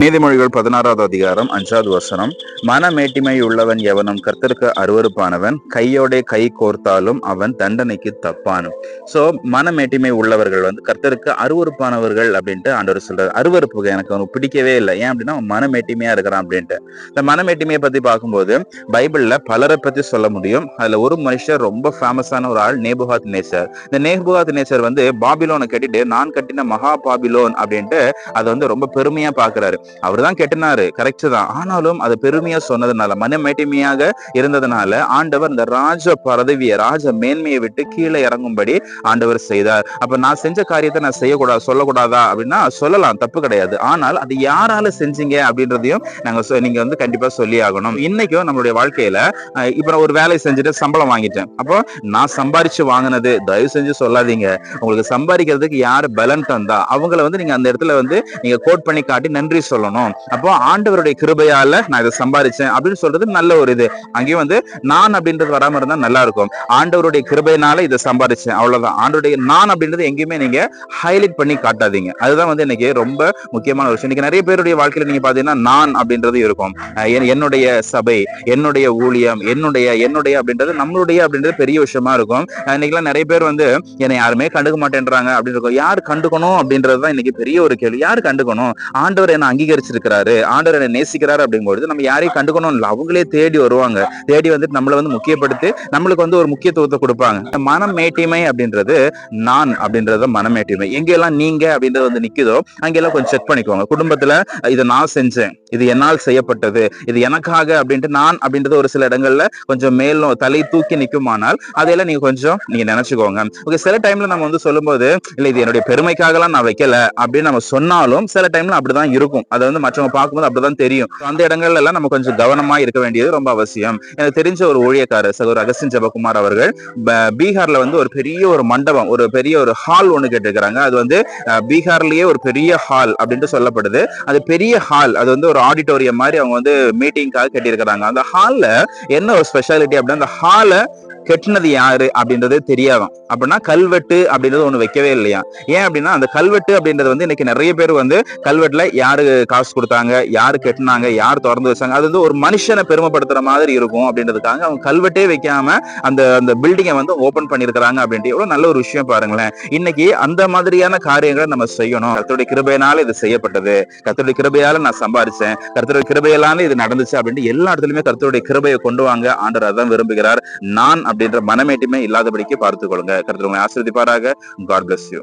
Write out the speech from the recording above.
நீதிமொழிகள் பதினாறாவது அதிகாரம் அஞ்சாவது வசனம். மனமேட்டிமை உள்ளவன் எவனும் கர்த்தருக்கு அருவருப்பானவன் கையோடே கை கோர்த்தாலும் அவன் தண்டனைக்கு தப்பானும் ஸோ மனமேட்டிமை உள்ளவர்கள் வந்து கர்த்தருக்கு அருவருப்பானவர்கள் அப்படின்ட்டு ஆண்டவர் சொல்றாரு. அருவருப்பு எனக்கு அவனுக்கு பிடிக்கவே இல்லை. ஏன் அப்படின்னா அவன் மனமேட்டிமையா இருக்கிறான் அப்படின்ட்டு. இந்த மனமேட்டிமையை பத்தி பார்க்கும்போது பைபிள்ல பலரை பத்தி சொல்ல முடியும். அதுல ஒரு மனுஷர் ரொம்ப ஃபேமஸான ஒரு ஆள் நேபுகாத் நேசர் இந்த நேபுகாத் நேசர் வந்து பாபிலோனை கட்டிட்டு நான் கட்டின மகா பாபிலோன் அப்படின்ட்டு அதை வந்து ரொம்ப பெருமையா பாக்குறாரு அவர் தான் கெட்டினாரு கரெக்ட் தான். ஆனாலும் அது பெருமையா சொன்னதுனால மனமேட்டிமையாக இருந்ததுனால ஆண்டவர் இந்த ராஜ பதவியை ராஜ மேன்மையை விட்டு கீழே இறங்கும்படி ஆண்டவர் செய்தார். அப்ப நான் செஞ்ச காரியத்தை நான் செய்யக்கூடாது சொல்லக்கூடாதா அப்படின்னா சொல்லலாம் தப்பு கிடையாது. ஆனால் அது யாரால செஞ்சீங்க அப்படின்றதையும் நாங்க நீங்க வந்து கண்டிப்பா சொல்லி ஆகணும். இன்னைக்கும் நம்மளுடைய வாழ்க்கையில இப்ப நான் ஒரு வேலையை செஞ்சுட்டு சம்பளம் வாங்கிட்டேன். அப்போ நான் சம்பாரிச்சு வாங்கினது தயவு செஞ்சு சொல்லாதீங்க. உங்களுக்கு சம்பாதிக்கிறதுக்கு யாரு பலன் தந்தா அவங்கள வந்து நீங்க அந்த இடத்துல வந்து நீங்க கோட் பண்ணி காட்டி நன்றி சொல்லணும். அப்போ ஆண்டவருடைய கிருபையால நான் இதை சம்பாதிச்சேன் அப்படின்னு சொல்றது நல்ல ஒரு இது. அங்கேயும் வந்து நான் அப்படின்றது வராம இருந்தா நல்லா இருக்கும். ஆண்டவருடைய கிருபையினால இதை சம்பாதிச்சேன் அவ்வளவுதான். ஆண்டவருடைய நான் அப்படின்றது எங்கேயுமே நீங்க ஹைலைட் பண்ணி காட்டாதீங்க. அதுதான் வந்து இன்னைக்கு ரொம்ப முக்கியமான விஷயம். இன்னைக்கு நிறைய பேருடைய வாழ்க்கையில நீங்க பாத்தீங்கன்னா நான் அப்படின்றது இருக்கும். என்னுடைய சபை என்னுடைய ஊழியம் என்னுடைய என்னுடைய அப்படின்றது நம்மளுடைய அப்படின்றது பெரிய விஷயமா இருக்கும். இன்னைக்கெல்லாம் நிறைய பேர் வந்து என்னை யாருமே கண்டுக்க மாட்டேன்றாங்க அப்படின்னு இருக்கும். யார் கண்டுக்கணும் அப்படின்றது தான் இன்னைக்கு பெரிய ஒரு கேள்வி. யார் கண்டுக்கணும்? ஆண்டவர் என்ன அங்கீகரிச்சிருக்கிறாரு ஆண்டவர் என்ன நேசிக்கிறாரு அப்படிங்கும்போது நம்ம யாரையும் கண்டுக்கணும் இல்லை. அவங்களே தேடி வருவாங்க. தேடி வந்துட்டு நம்மளை வந்து முக்கியப்படுத்தி நம்மளுக்கு வந்து ஒரு முக்கியத்துவத்தை கொடுப்பாங்க. இந்த மனம் மேட்டிமை அப்படின்றது நான் அப்படின்றது தான் மனமேட்டிமை எங்கெல்லாம் நீங்க அப்படின்றது வந்து நிக்குதோ அங்கெல்லாம் கொஞ்சம் செக் பண்ணிக்கோங்க. குடும்பத்துல இதை நான் செஞ்சேன். இது என்னால் செய்யப்பட்டது. இது எனக்காக அப்படின்ட்டு நான் அப்படின்றது ஒரு சில இடங்கள்ல கொஞ்சம் மேலும் தலை தூக்கி நிற்குமானால் அதையெல்லாம் நீங்க கொஞ்சம் நீங்க நினைச்சுக்கோங்க. ஓகே சில டைம்ல நம்ம வந்து சொல்லும்போது இல்லை இது என்னுடைய பெருமைக்காகலாம் நான் வைக்கல. அப்படின்னு நம்ம சொன்னாலும் சில டைம்ல அப்படிதான் இருக்கும். அதை வந்து மற்றவங்க பார்க்கும்போது அப்படிதான் தெரியும். அந்த இடங்கள்ல எல்லாம் நம்ம கொஞ்சம் கவனமா இருக்க வேண்டியது ரொம்ப அவசியம். எனக்கு தெரிஞ்ச ஒரு ஊழியக்காரர் சகோதரர் அகஸ்டின் ஜபகுமார் அவர்கள் பீகார்ல வந்து ஒரு பெரிய ஒரு மண்டபம் ஒரு பெரிய ஒரு ஹால் ஒன்று கேட்டிருக்கிறாங்க. அது வந்து பீகார்லயே ஒரு பெரிய ஹால் அப்படின்ட்டு சொல்லப்படுது. அது பெரிய ஹால் அது வந்து ஒரு ஆடிட்டோரியம் மாதிரி அவங்க வந்து மீட்டிங்காக கட்டியிருக்கிறாங்க. அந்த ஹாலில் என்ன ஒரு ஸ்பெஷாலிட்டி அப்படின்னா அந்த ஹாலை கெட்டினது யாரு அப்படின்றது தெரியாதாம். அப்படின்னா கல்வெட்டு அப்படின்றது ஒண்ணு வைக்கவே இல்லையா? ஏன் அப்படின்னா அந்த கல்வெட்டு அப்படின்றது வந்து இன்னைக்கு நிறைய பேர் வந்து கல்வெட்டுல யாரு காசு கொடுத்தாங்க யாரு கெட்டினாங்க யார் திறந்து வச்சாங்க அது வந்து ஒரு மனுஷனை பெருமைப்படுத்துற மாதிரி இருக்கும் அப்படின்றதுக்காக அவங்க கல்வெட்டே வைக்காம அந்த அந்த பில்டிங்கை வந்து ஓபன் பண்ணிருக்கிறாங்க அப்படின்ட்டு எவ்வளவு நல்ல ஒரு விஷயம் பாருங்களேன். இன்னைக்கு அந்த மாதிரியான காரியங்களை நம்ம செய்யணும். கத்தோடைய கிருபையினால இது செய்யப்பட்டது. கத்தோடைய கிருபையால நான் சம்பாரிச்சேன். கர்த்தருடைய கிருபையிலான இது நடந்துச்சு அப்படின்ட்டு எல்லா இடத்துலயுமே கருத்துடைய கிருபையை கொண்டு வாங்க. ஆண்டர் அதான் விரும்புகிறார். நான் அப்படின்ற மனமேட்டுமே இல்லாதபடிக்கு பார்த்துக் கொள்ளுங்க கருத்து உங்களை ஆசிரியப்பாராக காட் பிளஸ் யூ